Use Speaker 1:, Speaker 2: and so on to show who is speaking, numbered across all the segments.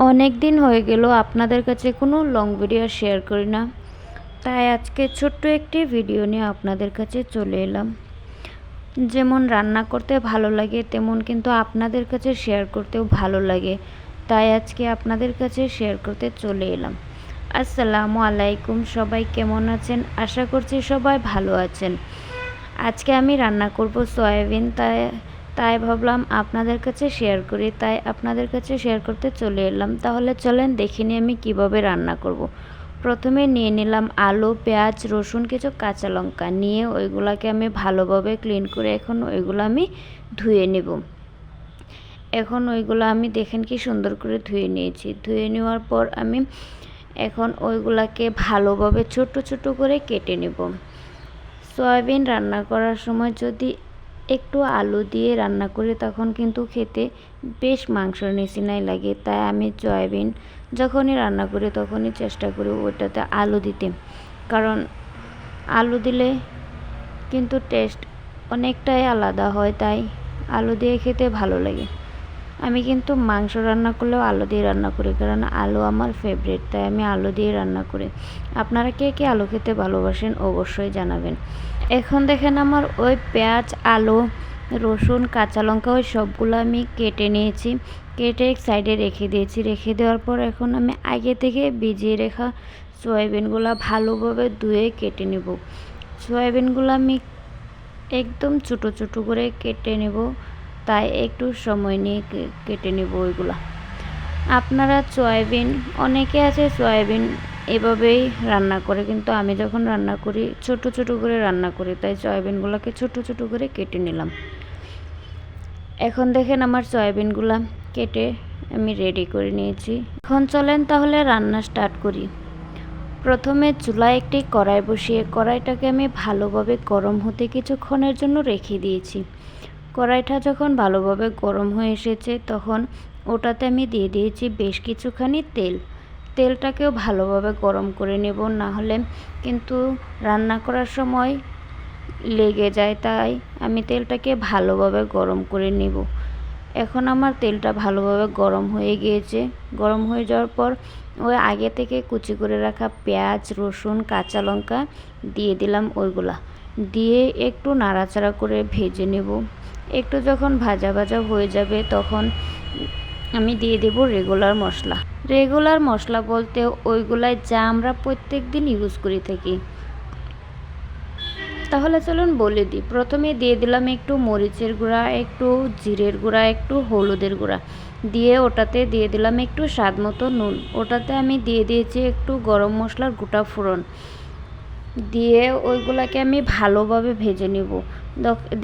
Speaker 1: অনেক দিন হয়ে গেল, আপনাদের কাছে কোনো লং ভিডিও শেয়ার করি না। তাই আজকে ছোট্ট একটি ভিডিও নিয়ে আপনাদের কাছে চলে এলাম। যেমন রান্না করতে ভালো লাগে, তেমন কিন্তু আপনাদের কাছে শেয়ার করতেও ভালো লাগে। তাই আজকে আপনাদের কাছে শেয়ার করতে চলে এলাম। আসসালামু আলাইকুম, সবাই কেমন আছেন? আশা করছি সবাই ভালো আছেন। আজকে আমি রান্না করব সয়াবিন, তাই তাই ভাবলাম আপনাদের কাছে শেয়ার করি, তাই আপনাদের কাছে শেয়ার করতে চলে এলাম। তাহলে চলেন দেখে নিই আমি কীভাবে রান্না করব। প্রথমে নিয়ে নিলাম আলু, পেঁয়াজ, রসুন, কিছু কাঁচা লঙ্কা। নিয়ে ওইগুলাকে আমি ভালোভাবে ক্লিন করে এখন ওইগুলো আমি ধুয়ে নেব। এখন ওইগুলো আমি দেখেন কি সুন্দর করে ধুয়ে নিয়েছি। ধুয়ে নেওয়ার পর আমি এখন ওইগুলাকে ভালোভাবে ছোট ছোট করে কেটে নেব। সয়াবিন রান্না করার সময় যদি একটু আলু দিয়ে রান্না করি, তখন কিন্তু খেতে বেশ মাংসর নিচিনাই লাগে। তাই আমি সয়াবিন যখনই রান্না করি, তখনই চেষ্টা করি ওটাতে আলু দিতে। কারণ আলু দিলে কিন্তু টেস্ট অনেকটাই আলাদা হয়, তাই আলু দিয়ে খেতে ভালো লাগে। আমি কিন্তু মাংস রান্না করলেও আলু দিয়ে রান্না করি, কারণ আলু আমার ফেভারিট তাই আমি আলু দিয়ে রান্না করি। আপনারা কে কে আলু খেতে ভালোবাসেন অবশ্যই জানাবেন। এখন দেখেন আমার ওই পেঁয়াজ, আলু, রসুন, কাঁচা লঙ্কা, ওই সবগুলো আমি কেটে নিয়েছি। কেটে এক সাইডে রেখে দিয়েছি। রেখে দেওয়ার পর এখন আমি আগে থেকে ভিজিয়ে রেখা সয়াবিনগুলো ভালোভাবে ধুয়ে কেটে নেব। সয়াবিনগুলো আমি একদম ছোটো ছোটো করে কেটে নেব। তাই একটু সময় নিয়ে কেটে নেব ওইগুলো। আপনারা সয়াবিন, অনেকে আছে সয়াবিন এভাবেই রান্না করে, কিন্তু আমি যখন রান্না করি, ছোট ছোট করে রান্না করি, তাই সয়াবিনগুলোকে ছোট ছোট করে কেটে নিলাম। এখন দেখেন আমার সয়াবিনগুলো কেটে আমি রেডি করে নিয়েছি। এখন চলেন তাহলে রান্না স্টার্ট করি। প্রথমে চুলায় একটি কড়াই বসিয়ে, কড়াইটাকে আমি ভালোভাবে গরম হতে কিছুক্ষণের জন্য রেখে দিয়েছি। কড়াইটা যখন ভালোভাবে গরম হয়ে এসেছে, তখন ওটাতে আমি দিয়ে দিয়েছি বেশ কিছুখানি তেল। তেলটাকেও ভালোভাবে গরম করে নেব না হলে কিন্তু রান্না করার সময় লেগে যায়, তাই আমি তেলটাকে ভালোভাবে গরম করে নেব। এখন আমার তেলটা ভালোভাবে গরম হয়ে গিয়েছে। গরম হয়ে যাওয়ার পর ওই আগে থেকে কুচি করে রাখা পেঁয়াজ, রসুন, কাঁচা লঙ্কা দিয়ে দিলাম ওইগুলা। দিয়ে একটু নাড়াচাড়া করে ভেজে নেব। একটু যখন ভাজা ভাজা হয়ে যাবে তখন আমি দিয়ে দেব রেগুলার মশলা। রেগুলার মশলা বলতে ওইগুলাই যা আমরা প্রত্যেক দিন ইউজ করে থাকি। তাহলে চলুন বলে দিই। প্রথমে দিয়ে দিলাম একটু মরিচের গুঁড়া, একটু জিরের গুঁড়া, একটু হলুদের গুঁড়া। দিয়ে ওটাতে দিয়ে দিলাম একটু স্বাদ মতো নুন। ওটাতে আমি দিয়ে দিয়েছি একটু গরম মশলার গোটা ফোড়ন। দিয়ে ওইগুলাকে আমি ভালোভাবে ভেজে নেব।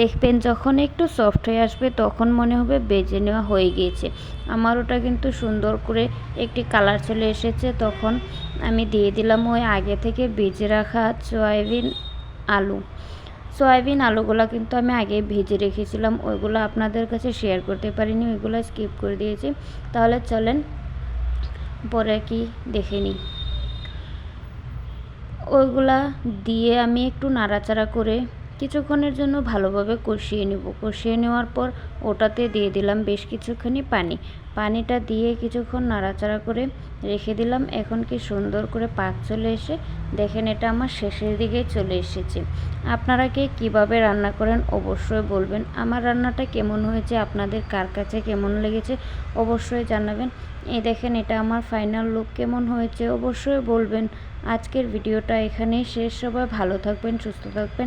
Speaker 1: দেখবেন যখন একটু সফট হয়ে আসবে তখন মনে হবে বেজে নেওয়া হয়ে গিয়েছে। আমার ওটা কিন্তু সুন্দর করে একটি কালার চলে এসেছে। তখন আমি দিয়ে দিলাম ওই আগে থেকে বেজে রাখা সয়াবিন আলু। সয়াবিন আলুগুলো কিন্তু আমি আগে ভেজে রেখেছিলাম। ওইগুলো আপনাদের কাছে শেয়ার করতে পারিনি, ওইগুলো স্কিপ করে দিয়েছি। তাহলে চলেন পরে কি দেখে নিই। ওইগুলা দিয়ে আমি একটু নাড়াচাড়া করে কিছুক্ষণের জন্য ভালোভাবে কষিয়ে নেব। কষিয়ে নেওয়ার পর ওটাতে দিয়ে দিলাম বেশ কিছুখানি পানি। পানিটা দিয়ে কিছুক্ষণ নাড়াচাড়া করে রেখে দিলাম। এখন কি সুন্দর করে পাক চলে এসে দেখেন এটা আমার শেষের দিকে চলে এসেছে। আপনারা কে কীভাবে রান্না করেন অবশ্যই বলবেন। আমার রান্নাটা কেমন হয়েছে, আপনাদের কার কাছে কেমন লেগেছে অবশ্যই জানাবেন। এই দেখেন এটা আমার ফাইনাল লুক কেমন হয়েছে অবশ্যই বলবেন। আজকের ভিডিওটা এখানেই শেষ সবাই ভালো থাকবেন, সুস্থ থাকবেন।